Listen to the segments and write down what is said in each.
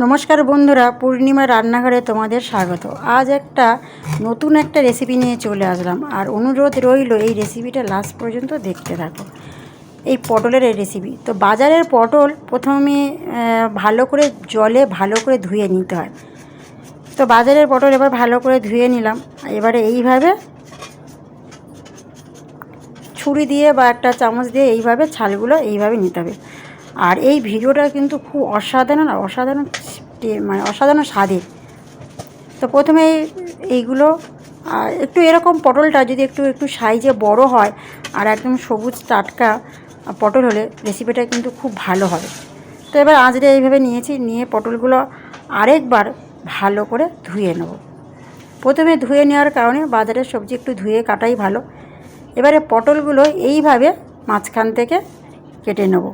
নমস্কার বন্ধুরা, পূর্ণিমা রান্নাঘরে তোমাদের স্বাগত। আজ একটা নতুন একটা রেসিপি নিয়ে চলে আসলাম আর অনুরোধ রইল এই রেসিপিটা লাস্ট পর্যন্ত দেখতে থাকো। এই পটলের এই রেসিপি তো বাজারের পটল প্রথমে ভালো করে জলে ভালো করে ধুয়ে নিতে হয়। তো বাজারের পটল এবার ভালো করে ধুয়ে নিলাম। এবারে এইভাবে ছুরি দিয়ে বা একটা চামচ দিয়ে এইভাবে ছালগুলো এইভাবে নিতে হবে। আর এই ভিডিওটা কিন্তু খুব অসাধারণ আর অসাধারণ মানে অসাধারণ স্বাদের। তো প্রথমে এইগুলো একটু এরকম পটলটা যদি একটু একটু সাইজে বড় হয় আর একদম সবুজ টাটকা পটল হলে রেসিপিটা কিন্তু খুব ভালো হবে। তো এবার আজরে এইভাবে নিয়েছি, নিয়ে পটলগুলো আরেকবার ভালো করে ধুয়ে নেব। প্রথমে ধুয়ে নেওয়ার কারণে বাজারের সবজি একটু ধুয়ে কাটাই ভালো। এবারে পটলগুলো এইভাবে মাঝখান থেকে কেটে নেব।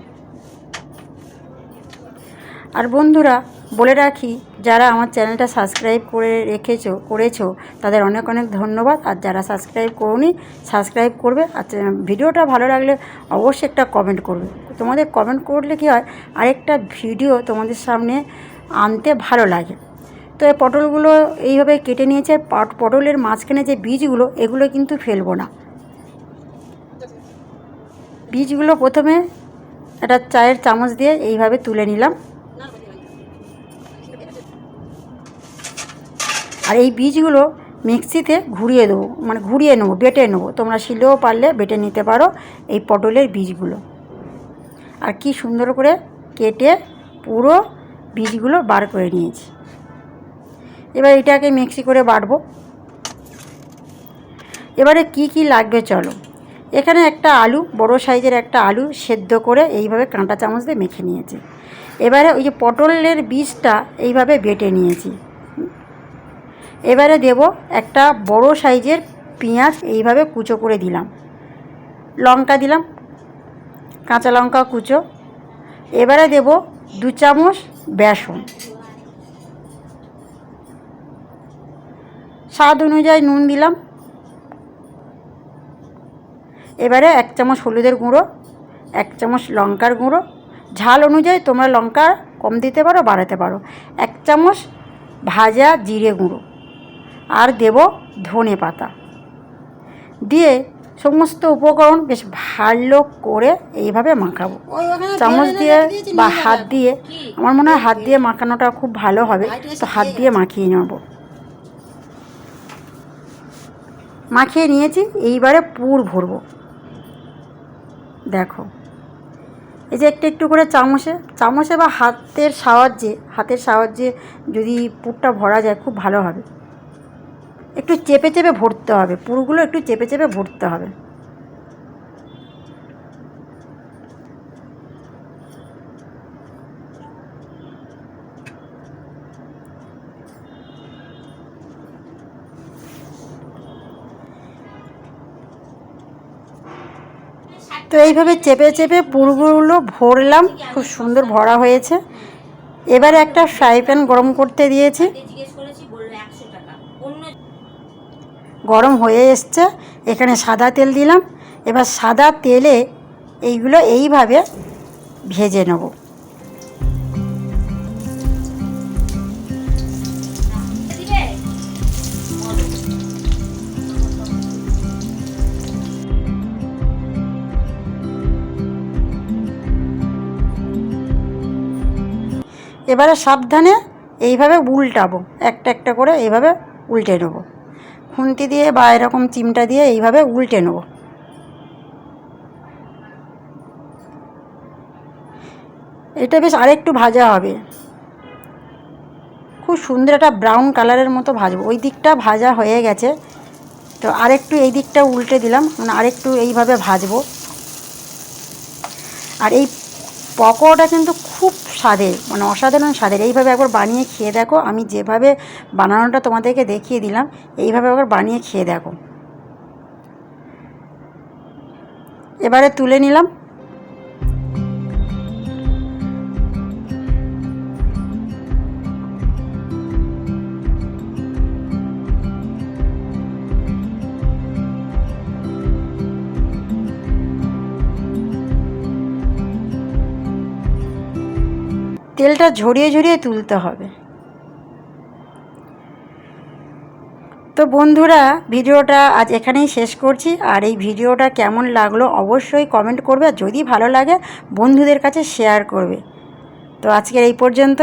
আর বন্ধুরা, বলে রাখি, যারা আমার চ্যানেলটা সাবস্ক্রাইব করে রেখেছো, করেছ, তাদের অনেক অনেক ধন্যবাদ। আর যারা সাবস্ক্রাইব করোনি, সাবস্ক্রাইব করবে। আর ভিডিওটা ভালো লাগলে অবশ্যই একটা কমেন্ট করবে। তোমাদের কমেন্ট করলে কি হয়, আরেকটা ভিডিও তোমাদের সামনে আনতে ভালো লাগে। তো এই পটলগুলো এইভাবে কেটে নিয়েছে, পট- পটলের মাঝখানে যে বীজগুলো, এগুলো কিন্তু ফেলব না। বীজগুলো প্রথমে একটা চায়ের চামচ দিয়ে এইভাবে তুলে নিলাম। আর এই বীজগুলো মিক্সিতে ঘুরিয়ে দেবো মানে ঘুরিয়ে নেব, বেটে নেব। তোমরা শিলেও পারলে বেটে নিতে পারো এই পটলের বীজগুলো। আর কি সুন্দর করে কেটে পুরো বীজগুলো বার করে নিয়েছি। এবার এটাকে মিক্সি করে বাটবো। এবারে কি কি লাগবে চলো। এখানে একটা আলু, বড় সাইজের একটা আলু সেদ্ধ করে এইভাবে কাঁটা চামচ দিয়ে মেখে নিয়েছি। এবারে ওই যে পটলের বীজটা এইভাবে বেটে নিয়েছি। এবারে দেব একটা বড় সাইজের পেঁয়াজ, এইভাবে কুচো করে দিলাম। লঙ্কা দিলাম, কাঁচা লঙ্কা কুচো। এবারে দেব দু চামচ বেসন। স্বাদ অনুযায়ী নুন দিলাম। এবারে এক চামচ হলুদের গুঁড়ো, এক চামচ লঙ্কার গুঁড়ো। ঝাল অনুযায়ী তোমরা লঙ্কা কম দিতে পারো, বাড়াতে পারো। এক চামচ ভাজা জিরে গুঁড়ো। আর দেব ধনে পাতা। দিয়ে সমস্ত উপকরণ বেশ ভালো করে এইভাবে মাখাবো। চামচ দিয়ে বা হাত দিয়ে আমার মনে হয় হাত দিয়ে মাখানোটা খুব ভালো হবে। তো হাত দিয়ে মাখিয়ে নেব। মাখিয়ে নিয়েছি এইবারে পুর ভরবো। দেখো এই যে একটু একটু করে চামচে চামচে বা হাতের সাহায্যে হাতের সাহায্যে যদি পুরটা ভরা যায় খুব ভালো হবে। একটু চেপে চেপে ভরতে হবে, পুরগুলো একটু চেপে চেপে ভরতে হবে। তো এইভাবে চেপে চেপে পুরগুলো ভরলাম, খুব সুন্দর ভরা হয়েছে। এবারে একটা ফ্রাই প্যান গরম করতে দিয়েছি। গরম হয়ে এসছে, এখানে সাদা তেল দিলাম। এবার সাদা তেলে এইগুলো এইভাবে ভেজে নেব। এবারে সাবধানে এইভাবে উল্টাবো, একটা একটা করে এইভাবে উল্টে নেব। খুন্তি দিয়ে বা এরকম চিমটা দিয়ে এইভাবে উল্টে নেব। এটা বেশ আরেকটু ভাজা হবে। খুব সুন্দর একটা ব্রাউন কালারের মতো ভাজবো। ওই দিকটা ভাজা হয়ে গেছে। তো আরেকটু এই দিকটা উল্টে দিলাম। মানে আরেকটু এইভাবে ভাজবো। আর এই পকোড়াটা কিন্তু স্বাদের মানে অসাধারণ স্বাদের। এইভাবে একবার বানিয়ে খেয়ে দেখো। আমি যেভাবে বানানোটা তোমাদেরকে দেখিয়ে দিলাম, এইভাবে একবার বানিয়ে খেয়ে দেখো। এবারে তুলে নিলাম। তেলটা ঝরিয়ে ঝরিয়ে তুলতে হবে। তো বন্ধুরা, ভিডিওটা আজ এখানেই শেষ করছি। আর এই ভিডিওটা কেমন লাগল অবশ্যই কমেন্ট করবে। আর যদি ভালো লাগে, বন্ধুদের কাছে শেয়ার করবে। তো আজকের এই পর্যন্ত।